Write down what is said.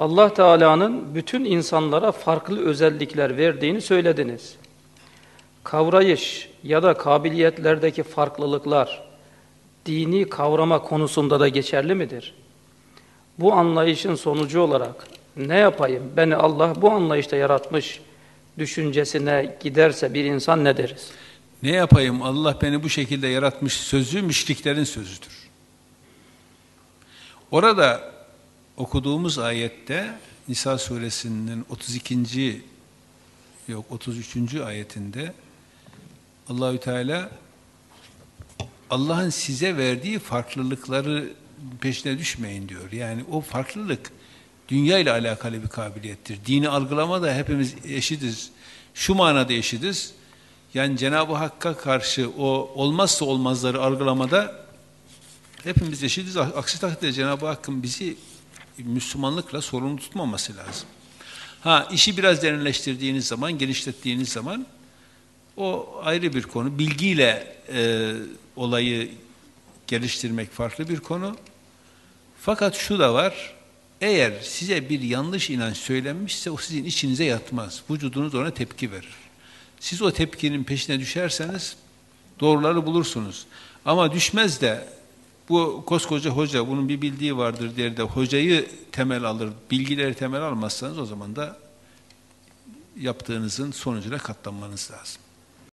Allah Teala'nın bütün insanlara farklı özellikler verdiğini söylediniz. Kavrayış ya da kabiliyetlerdeki farklılıklar dini kavrama konusunda da geçerli midir? Bu anlayışın sonucu olarak ne yapayım beni Allah bu anlayışta yaratmış düşüncesine giderse bir insan ne deriz? Ne yapayım Allah beni bu şekilde yaratmış sözü müşriklerin sözüdür. Orada okuduğumuz ayette Nisa suresinin 32. yok 33. ayetinde Allahü Teala Allah'ın size verdiği farklılıkları peşine düşmeyin diyor. Yani o farklılık dünya ile alakalı bir kabiliyettir. Dini algılama da hepimiz eşitiz. Şu manada eşitiz. Yani Cenab-ı Hakk'a karşı o olmazsa olmazları algılamada hepimiz eşitiz. Aksi takdirde Cenab-ı Hakk'ın bizi Müslümanlıkla sorumlu tutmaması lazım. Ha işi biraz derinleştirdiğiniz zaman, genişlettiğiniz zaman o ayrı bir konu. Bilgiyle e, olayı geliştirmek farklı bir konu. Fakat şu da var, eğer size bir yanlış inanç söylenmişse o sizin içinize yatmaz. Vücudunuz ona tepki verir. Siz o tepkinin peşine düşerseniz doğruları bulursunuz. Ama düşmez de bu koskoca hoca bunun bir bildiği vardır der de hocayı temel alır, bilgileri temel almazsanız o zaman da yaptığınızın sonucuna katlanmanız lazım.